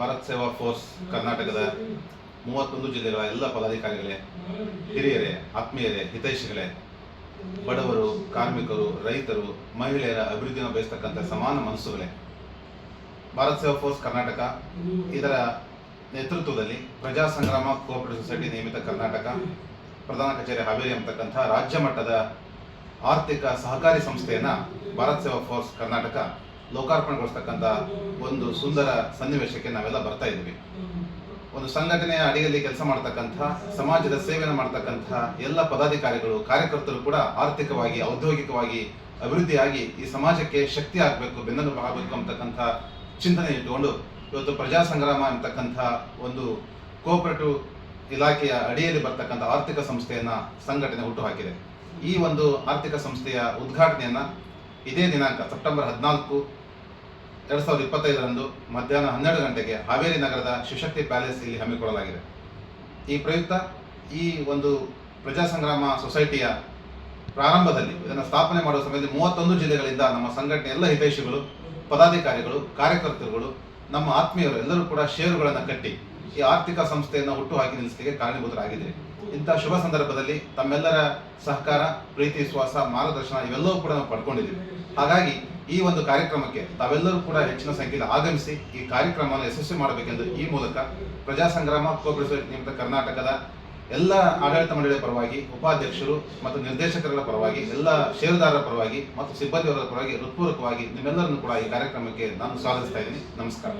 ಭಾರತ್ ಸೇವಾ ಫೋರ್ಸ್ ಕರ್ನಾಟಕದ ಮೂವತ್ತೊಂದು ಜಿಲ್ಲೆಗಳ ಎಲ್ಲ ಪದಾಧಿಕಾರಿಗಳೇ, ಹಿರಿಯರೇ, ಆತ್ಮೀಯರೇ, ಹಿತೈಷಿಗಳೇ, ಬಡವರು, ಕಾರ್ಮಿಕರು, ರೈತರು, ಮಹಿಳೆಯರ ಅಭಿವೃದ್ಧಿಯನ್ನು ಬಯಸ್ತಕ್ಕಂಥ ಸಮಾನ ಮನಸ್ಸುಗಳೇ. ಭಾರತ್ ಸೇವಾ ಫೋರ್ಸ್ ಕರ್ನಾಟಕ ಇದರ ನೇತೃತ್ವದಲ್ಲಿ ಪ್ರಜಾ ಸಂಗ್ರಾಮ ಕೋಆಪರೇಟಿವ್ ಸೊಸೈಟಿ ನಿಯಮಿತ ಕರ್ನಾಟಕ, ಪ್ರಧಾನ ಕಚೇರಿ ಹಾವೇರಿ ಅಂತಕ್ಕಂಥ ರಾಜ್ಯ ಮಟ್ಟದ ಆರ್ಥಿಕ ಸಹಕಾರಿ ಸಂಸ್ಥೆಯನ್ನ ಭಾರತ್ ಸೇವಾ ಫೋರ್ಸ್ ಕರ್ನಾಟಕ ಲೋಕಾರ್ಪಣೆಗೊಳಿಸ್ತಕ್ಕಂಥ ಒಂದು ಸುಂದರ ಸನ್ನಿವೇಶಕ್ಕೆ ನಾವೆಲ್ಲ ಬರ್ತಾ ಇದ್ವಿ ಒಂದು ಸಂಘಟನೆಯ ಅಡಿಯಲ್ಲಿ ಕೆಲಸ ಮಾಡ್ತಕ್ಕಂಥ, ಸಮಾಜದ ಸೇವೆಯನ್ನು ಮಾಡ್ತಕ್ಕಂಥ ಎಲ್ಲ ಪದಾಧಿಕಾರಿಗಳು, ಕಾರ್ಯಕರ್ತರು ಕೂಡ ಆರ್ಥಿಕವಾಗಿ, ಔದ್ಯೋಗಿಕವಾಗಿ ಅಭಿವೃದ್ಧಿಯಾಗಿ ಈ ಸಮಾಜಕ್ಕೆ ಶಕ್ತಿ ಆಗಬೇಕು, ಬೆನ್ನೆಲುಬು ಆಗಬೇಕು ಅಂತಕ್ಕಂಥ ಚಿಂತನೆ ಇಟ್ಟುಕೊಂಡು ಇವತ್ತು ಪ್ರಜಾ ಸಂಗ್ರಾಮ ಅಂತಕ್ಕಂಥ ಒಂದು ಕೋಆಪರೇಟಿವ್ ಇಲಾಖೆಯ ಅಡಿಯಲ್ಲಿ ಬರ್ತಕ್ಕಂಥ ಆರ್ಥಿಕ ಸಂಸ್ಥೆಯನ್ನ ಸಂಘಟನೆ ಹುಟ್ಟುಹಾಕಿದೆ. ಈ ಒಂದು ಆರ್ಥಿಕ ಸಂಸ್ಥೆಯ ಉದ್ಘಾಟನೆಯನ್ನ ಇದೇ ದಿನಾಂಕ, ಸೆಪ್ಟೆಂಬರ್ ಹದಿನಾಲ್ಕು ಎರಡ್ ಸಾವಿರದ ಇಪ್ಪತ್ತೈದರಂದು ಮಧ್ಯಾಹ್ನ ಹನ್ನೆರಡು ಗಂಟೆಗೆ ಹಾವೇರಿ ನಗರದ ಶಿವಶಕ್ತಿ ಪ್ಯಾಲೇಸ್ ಇಲ್ಲಿ ಹಮ್ಮಿಕೊಳ್ಳಲಾಗಿದೆ. ಈ ಪ್ರಯುಕ್ತ ಈ ಒಂದು ಪ್ರಜಾ ಸಂಗ್ರಾಮ ಸೊಸೈಟಿಯ ಪ್ರಾರಂಭದಲ್ಲಿ, ಇದನ್ನು ಸ್ಥಾಪನೆ ಮಾಡುವ ಸಮಯದಲ್ಲಿ ಮೂವತ್ತೊಂದು ಜಿಲ್ಲೆಗಳಿಂದ ನಮ್ಮ ಸಂಘಟನೆ ಎಲ್ಲ ಹಿತೈಷಿಗಳು, ಪದಾಧಿಕಾರಿಗಳು, ಕಾರ್ಯಕರ್ತರುಗಳು, ನಮ್ಮ ಆತ್ಮೀಯರು ಎಲ್ಲರೂ ಕೂಡ ಷೇರುಗಳನ್ನು ಕಟ್ಟಿ ಈ ಆರ್ಥಿಕ ಸಂಸ್ಥೆಯನ್ನು ಹುಟ್ಟು ಹಾಕಿ ನಿಲ್ಲಿಸಲಿಕ್ಕೆ ಕಾರಣೀಭೂತರಾಗಿದ್ದೀರಿ. ಇಂಥ ಶುಭ ಸಂದರ್ಭದಲ್ಲಿ ತಮ್ಮೆಲ್ಲರ ಸಹಕಾರ, ಪ್ರೀತಿ, ವಿಶ್ವಾಸ, ಮಾರ್ಗದರ್ಶನ ಇವೆಲ್ಲವೂ ಕೂಡ ನಾವು ಪಡ್ಕೊಂಡಿದ್ದೀವಿ. ಹಾಗಾಗಿ ಈ ಒಂದು ಕಾರ್ಯಕ್ರಮಕ್ಕೆ ತಾವೆಲ್ಲರೂ ಕೂಡ ಹೆಚ್ಚಿನ ಸಂಖ್ಯೆಯಲ್ಲಿ ಆಗಮಿಸಿ ಈ ಕಾರ್ಯಕ್ರಮವನ್ನು ಯಶಸ್ವಿ ಮಾಡಬೇಕೆಂದು ಈ ಮೂಲಕ ಪ್ರಜಾ ಸಂಗ್ರಾಮ ಕೋಆಪರೇಟಿವ್ ನಿಮಿತ್ತ ಕರ್ನಾಟಕದ ಎಲ್ಲ ಆಡಳಿತ ಮಂಡಳಿಯ ಪರವಾಗಿ, ಉಪಾಧ್ಯಕ್ಷರು ಮತ್ತು ನಿರ್ದೇಶಕರ ಪರವಾಗಿ, ಎಲ್ಲ ಷೇರುದಾರರ ಪರವಾಗಿ ಮತ್ತು ಸಿಬ್ಬಂದಿಯವರ ಪರವಾಗಿ ಹೃತ್ಪೂರ್ವಕವಾಗಿ ನಿಮ್ಮೆಲ್ಲರನ್ನು ಕೂಡ ಈ ಕಾರ್ಯಕ್ರಮಕ್ಕೆ ನಾನು ಸ್ವಾಗತಿಸ್ತಾ ಇದ್ದೀನಿ. ನಮಸ್ಕಾರ.